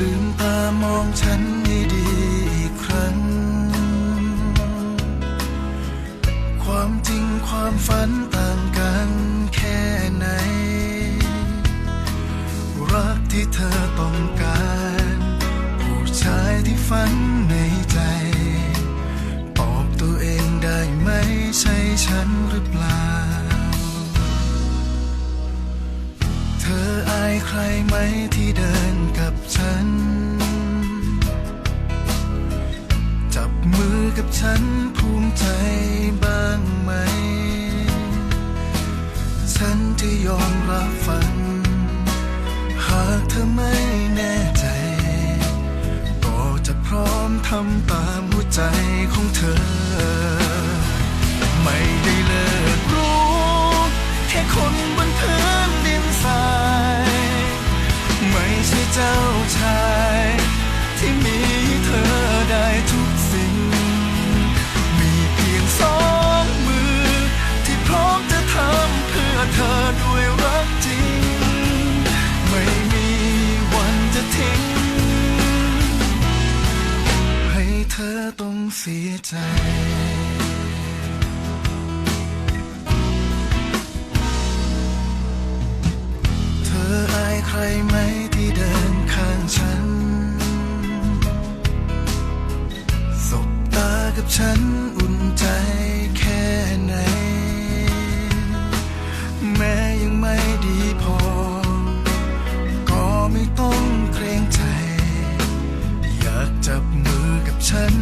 ลืมตามองฉันให้ดีอีกครั้ง ความจริงความฝันต่างกันแค่ไหน รักที่เธอต้องการ ผู้ชายที่ฝันในใจ ตอบตัวเองได้ไหมใช่ฉันหรือเปล่า เธออายใครไหมที่เดิน กับฉันภูมิใจบ้างไหม ฉันจะยอมรับฟัง หากเธอไม่แน่ใจ ก็จะพร้อมทำตามหัวใจของเธอ ไม่ได้เลิกรู้ แค่คนบนพื้นดินทราย ไม่ใช่เจ้าชาย เสียใจใครไหมที่เดินข้างฉัน สบตากับฉันอุ่นใจแค่ไหน แม้ยังไม่ดีพอ ก็ไม่ต้องเกรงใจ อยากจับมือกับฉัน